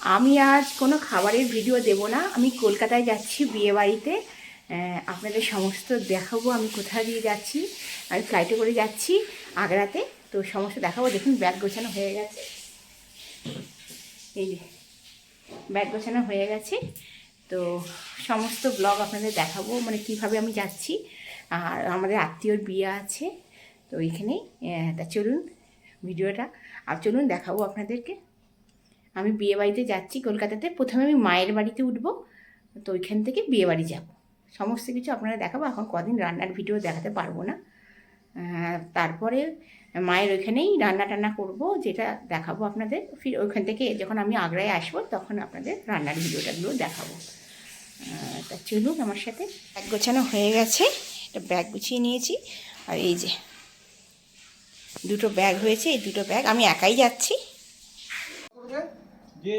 আমি আজ কোনো খাবারের ভিডিও দেব না। আমি কলকাতায় যাচ্ছি বিয়েবাড়িতে। আপনাদের সমস্ত দেখাবো আমি কোথা দিয়ে যাচ্ছি। আমি ফ্লাইটে করে যাচ্ছি আগ্রাতে। তো সমস্ত দেখাবো। দেখুন ব্যাগ গোছানো হয়ে গেছে। এই যে ব্যাগ গোছানো হয়ে গেছে। তো সমস্ত ব্লগ আপনাদের দেখাবো মানে কীভাবে আমি যাচ্ছি। আর আমাদের আত্মীয়র বিয়ে আছে। তো এইখানেই তা চলুন, ভিডিওটা। আর চলুন, দেখাবো আপনাদেরকে। আমি বিয়ে বাড়িতে যাচ্ছি কলকাতাতে, প্রথমে আমি মায়ের বাড়িতে উঠবো, তো ওইখান থেকে বিয়ে বাড়ি যাব। সমস্ত কিছু আপনারা দেখাবো, এখন কদিন রান্নার ভিডিও দেখাতে পারব না। তারপরে মায়ের ওইখানেই রান্না টান্না করব, যেটা দেখাবো আপনাদের। ফির ওইখান থেকে যখন আমি আগ্রায় আসব, তখন আপনাদের রান্নার ভিডিওটাগুলো দেখাবো। তা চলুন আমার সাথে। ব্যাগ গোছানো হয়ে গেছে, একটা ব্যাগ গুছিয়ে নিয়েছি, আর এই যে দুটো ব্যাগ হয়েছে, এই দুটো ব্যাগ আমি একাই যাচ্ছি। যে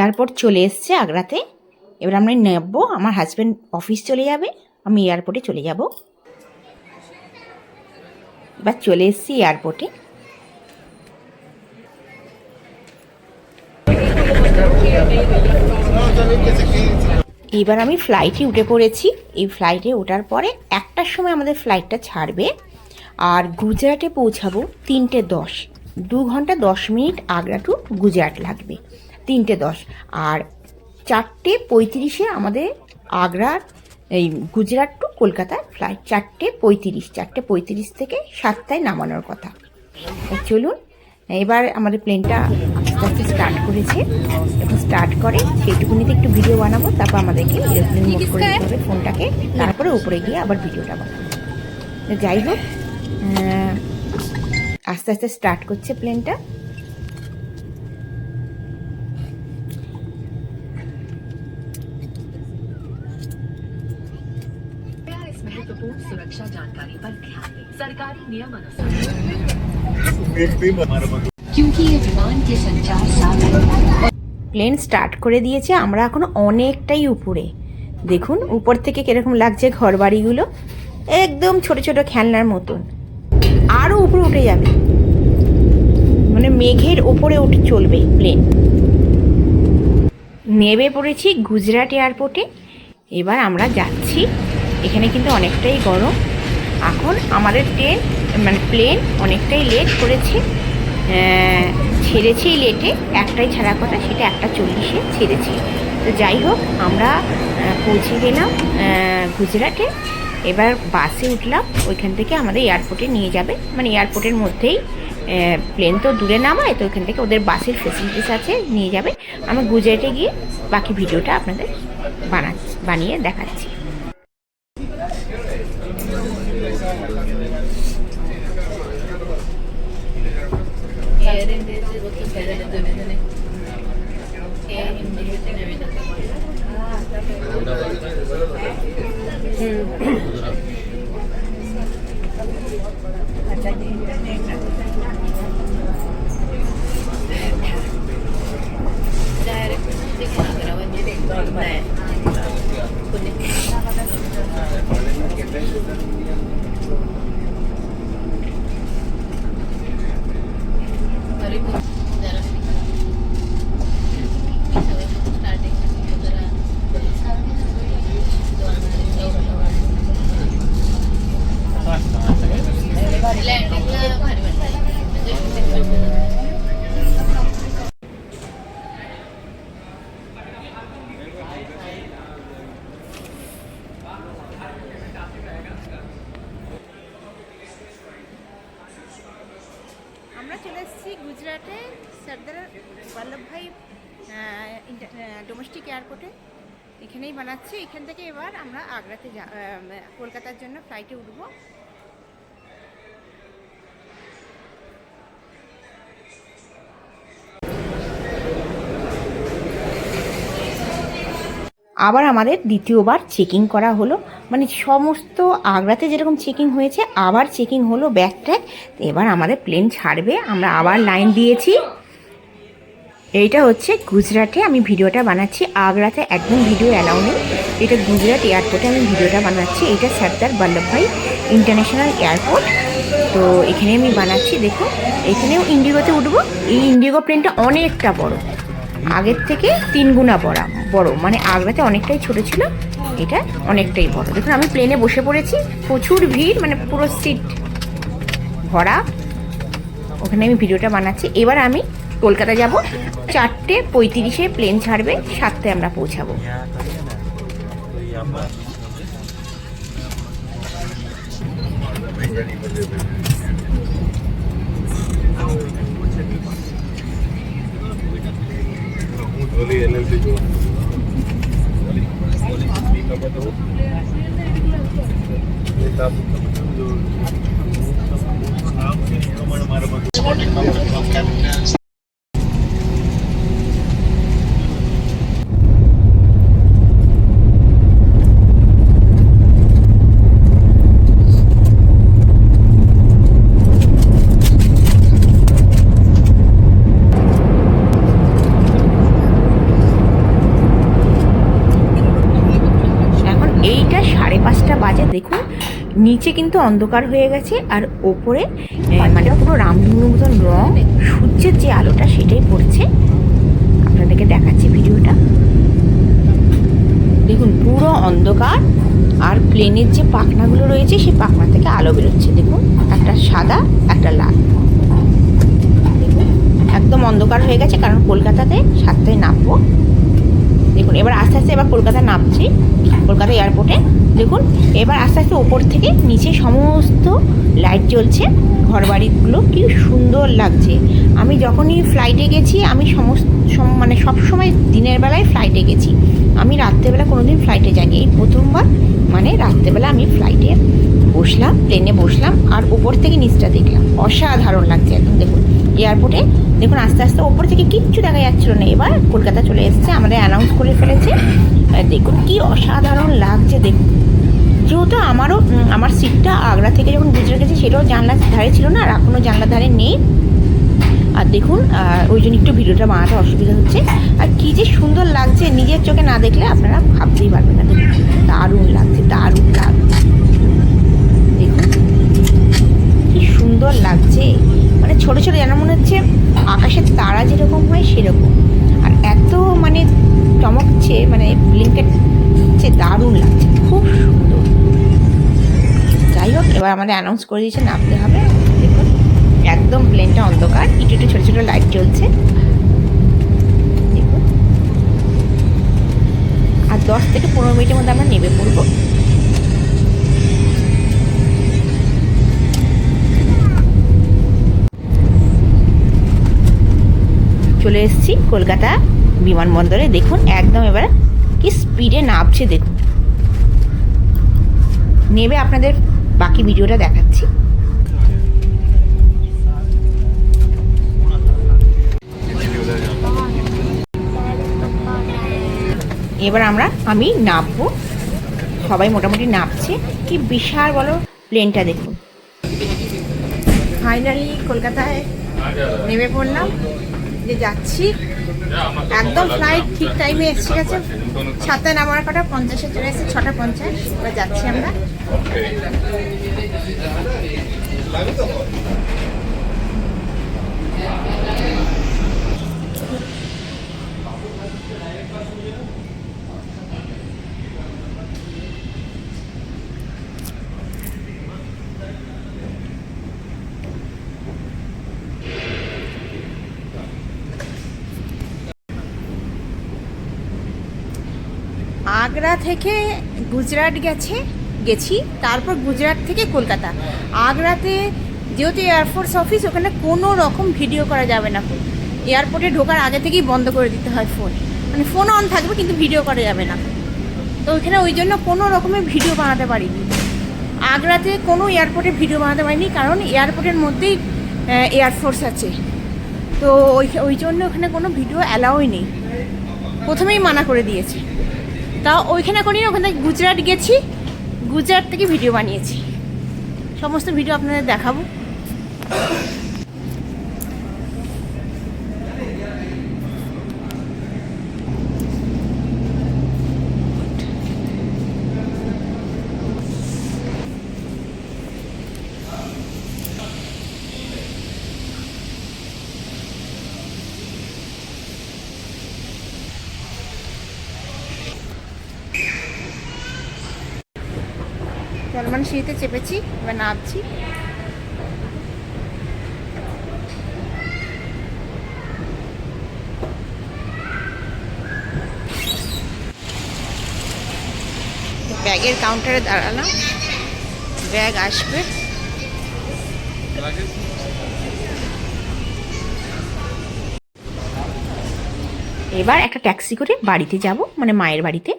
এয়ারপোর্ট চলে এসছে আগ্রাতে। এবার আমরা নেব, আমার হাজব্যান্ড অফিস চলে যাবে, আমি এয়ারপোর্টে চলে যাব। এবার চলে এসছি এয়ারপোর্টে। এবার আমি ফ্লাইটে উঠে পড়েছি। এই ফ্লাইটে ওঠার পরে একটার সময় আমাদের ফ্লাইটটা ছাড়বে। আর গুজরাটে পৌঁছাবো তিনটে দশ। দু ঘণ্টা দশ মিনিট আগ্রা টু গুজরাট লাগবে। তিনটে দশ। আর চারটে পঁয়ত্রিশে আমাদের আগ্রার এই গুজরাট টু কলকাতার ফ্লাইট চারটে পঁয়ত্রিশ চারটে পঁয়ত্রিশ থেকে সাতটায় নামানোর কথা। চলুন, এবার আমাদের প্লেনটা আস্তে আস্তে স্টার্ট করেছে। এখন স্টার্ট করে, সেইটুকুনিতে একটু ভিডিও বানাবো, তারপর আমাদেরকে এরোপ্লেন করে দিতে হবে ফোনটাকে তারপরে উপরে গিয়ে আবার ভিডিওটা বানাবো। যাই হোক আস্তে আস্তে স্টার্ট করছে প্লেনটা প্লেন স্টার্ট করে দিয়েছে, আমরা এখন অনেকটাই উপরে। দেখুন, উপর থেকে কীরকম লাগছে ঘর বাড়িগুলো একদম ছোট ছোট খেলনার মতন। আরও উপরে উঠে যাবে। মানে মেঘের ওপরে উঠে, চলবে প্লেন নেবে পড়েছি গুজরাট এয়ারপোর্টে। এবার আমরা যাচ্ছি। এখানে কিন্তু অনেকটাই গরম। এখন আমাদের ট্রেন মানে প্লেন অনেকটাই লেট করেছে। আহ, ছেড়েছেই লেটে একটাই ছাড়া কথা সেটা একটা চল্লিশে ছেড়েছে। তো যাই হোক আমরা পৌঁছে গেলাম গুজরাটে। এবার বাসে উঠলাম ওইখান থেকে আমাদের এয়ারপোর্টে নিয়ে যাবে। মানে এয়ারপোর্টের মধ্যেই প্লেন তো দূরে নামায় তো ওইখান থেকে ওদের বাসের ফেসিলিটিস আছে নিয়ে যাবে। আমরা গুজরাটে গিয়ে বাকি ভিডিওটা আপনাদের বানাচ্ছি বানিয়ে দেখাচ্ছি। 嗯。আমাদের বল্লভভাই ডোমেস্টিক এয়ারপোর্টে এখানেই বানাচ্ছি। এখান থেকে এবার আমরা আগ্রাতে যা কলকাতার জন্য ফ্লাইটে উঠবো। আবার আমাদের দ্বিতীয়বার চেকিং করা হলো। মানে সমস্ত আগ্রাতে যেরকম চেকিং হয়েছে, আবার চেকিং হলো ট্যাগ তো এবার আমাদের প্লেন ছাড়বে। আমরা আবার লাইন দিয়েছি। এইটা হচ্ছে গুজরাটে আমি ভিডিওটা বানাচ্ছি। আগ্রাতে একদম ভিডিও অ্যালাউ নেই। এটা গুজরাট এয়ারপোর্টে আমি ভিডিওটা বানাচ্ছি। এটা সর্দার বল্লভভাই ইন্টারন্যাশনাল এয়ারপোর্ট তো এখানে আমি বানাচ্ছি দেখো এখানেও ইন্ডিগোতে উঠবো। এই ইন্ডিগো প্লেনটা অনেকটা বড়। আগের থেকে তিন গুণা বড় বড়। মানে আগ্রাতে অনেকটাই ছোট ছিল। এটা অনেকটাই বড়। দেখুন, আমি প্লেনে বসে পড়েছি, প্রচুর ভিড় মানে পুরো সিট ভরা। ওখানে আমি ভিডিওটা বানাচ্ছি। এবার আমি কলকাতা যাব। চারটে পঁয়ত্রিশে প্লেন ছাড়বে, সাতটায় আমরা পৌঁছাবো। હું এখন এইটা সাড়ে পাঁচটা বাজে দেখুন নিচে কিন্তু অন্ধকার হয়ে গেছে আর ওপরে মানে পুরো রামধনুর রং, সূর্যের যে আলোটা সেটাই পড়ছে। আপনাদেরকে দেখাচ্ছি ভিডিওটা। দেখুন, পুরো অন্ধকার আর প্লেনের যে পাখনাগুলো রয়েছে, সেই পাখনা থেকে আলো বেরোচ্ছে। দেখুন, একটা সাদা, একটা লাল। একদম অন্ধকার হয়ে গেছে, কারণ কলকাতাতে সাতটায় নামবো। দেখুন, এবার আস্তে আস্তে এবার কলকাতা নামছি, কলকাতা এয়ারপোর্টে দেখুন, এবার আস্তে আস্তে ওপর থেকে নিচে সমস্ত লাইট জ্বলছে ঘর বাড়িগুলো কি সুন্দর লাগছে। আমি যখনই ফ্লাইটে গেছি, আমি সমস্ত, সম- মানে সব সময় দিনের বেলায় ফ্লাইটে গেছি। আমি রাত্রেবেলা কোনোদিন ফ্লাইটে যাইনি। এই প্রথমবার মানে রাত্রেবেলা আমি ফ্লাইটে বসলাম প্লেনে বসলাম, আর ওপর থেকে নিচটা দেখলাম। অসাধারণ লাগছে একদম, দেখুন। এয়ারপোর্টে। দেখুন, আস্তে আস্তে ওপর থেকে কিচ্ছু দেখা যাচ্ছিল না। এবার কলকাতা চলে এসেছে, আমাদের অ্যানাউন্স করে ফেলেছে। দেখুন, কি অসাধারণ লাগছে দেখুন যেহেতু আমারও আমার সিটটা আগ্রা থেকে যখন গুজরাট গেছি, সেটাও জানলার ধারে ছিল না, আর এখনও জানলার ধারে নেই। আর দেখুন ওই জন্য একটু ভিডিওটা বানাতে অসুবিধা হচ্ছে। আর কি যে সুন্দর লাগছে, নিজের চোখে না দেখলে আপনারা ভাবতেই পারবেন না দেখুন দারুণ লাগছে, দারুণ দারুণ দেখুন, কি সুন্দর লাগছে। মানে ছোট ছোট যেন মনে হচ্ছে আকাশের তারা যেরকম হয় সেরকম। আর এত মানে চমকছে মানে ব্লিঙ্কেট হচ্ছে দারুণ লাগছে। খুব সুন্দর। যাই হোক, এবার আমাদের অ্যানাউন্স করে দিয়েছে, নামতে হবে। দেখুন, একদম প্লেনটা অন্ধকার, একটু একটু ছোটো ছোটো লাইট জ্বলছে। দেখুন। আর দশ থেকে পনেরো মিনিটের মধ্যে আমরা নেমে পড়ব। চলে এসেছি কলকাতা বিমানবন্দরে। দেখুন, একদম এবার কি স্পিডে নামছে দেখুন। নেবে আপনাদের বাকি ভিডিওটা দেখাচ্ছি। এবার আমরা, আমি নামবো। সবাই মোটামুটি নামছে। কি বিশাল বলো প্লেনটা দেখুন। ফাইনালি কলকাতায় নেমে পড়লাম। যে যাচ্ছি, একদম ফ্লাইট ঠিক টাইমে এসে গেছে। সাতটা নামার কটা পঞ্চাশে চলে এসেছে, ছটা পঞ্চাশ, এবার যাচ্ছি আমরা। আগ্রা থেকে গুজরাট গেছে, গেছি, তারপর গুজরাট থেকে কলকাতা। আগ্রাতে যেহেতু এয়ারফোর্স অফিস ওখানে কোনো রকম ভিডিও করা যাবে না। ফোন এয়ারপোর্টে ঢোকার আগে থেকেই বন্ধ করে দিতে হয় ফোন মানে ফোন অন থাকবে, কিন্তু ভিডিও করা যাবে না। তো ওইখানে ওই জন্য কোনো রকমের ভিডিও বানাতে পারিনি। আগ্রাতে কোনো এয়ারপোর্টে ভিডিও বানাতে পারিনি, কারণ এয়ারপোর্টের মধ্যেই এয়ারফোর্স আছে। তো ওই ওই জন্য ওখানে কোনো ভিডিও অ্যালাউই নেই। প্রথমেই মানা করে দিয়েছে। তাও ওইখানে করিনি ওখানে গুজরাট গেছি গুজরাট থেকে ভিডিও বানিয়েছি। সমস্ত ভিডিও আপনাদের দেখাবো। সলমান সিঁড়িতে চেপেছি, এবার নামছি। ব্যাগের কাউন্টারে দাঁড়ালাম। ব্যাগ আসবে। এবার একটা ট্যাক্সি করে বাড়িতে যাব মানে মায়ের বাড়িতে।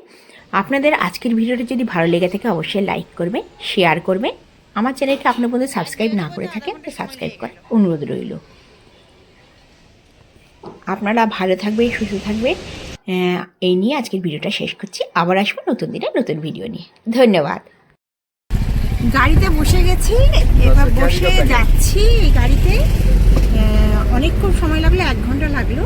আপনাদের আজকের ভিডিওটা যদি ভালো লেগে থাকে অবশ্যই লাইক করবেন শেয়ার করবেন। আমার চ্যানেলটা আপনার বন্ধু সাবস্ক্রাইব না করে থাকে একটা সাবস্ক্রাইব করার অনুরোধ রইল। আপনারা ভালো থাকবেন সুস্থ থাকবেন। এই নিয়ে আজকের ভিডিওটা শেষ করছি। আবার আসব নতুন দিনে নতুন ভিডিও নিয়ে। ধন্যবাদ। গাড়িতে বসে গেছি এবার বসে যাচ্ছি এই গাড়িতে। অনেকক্ষণ সময় লাগল এক ঘণ্টা লাগল।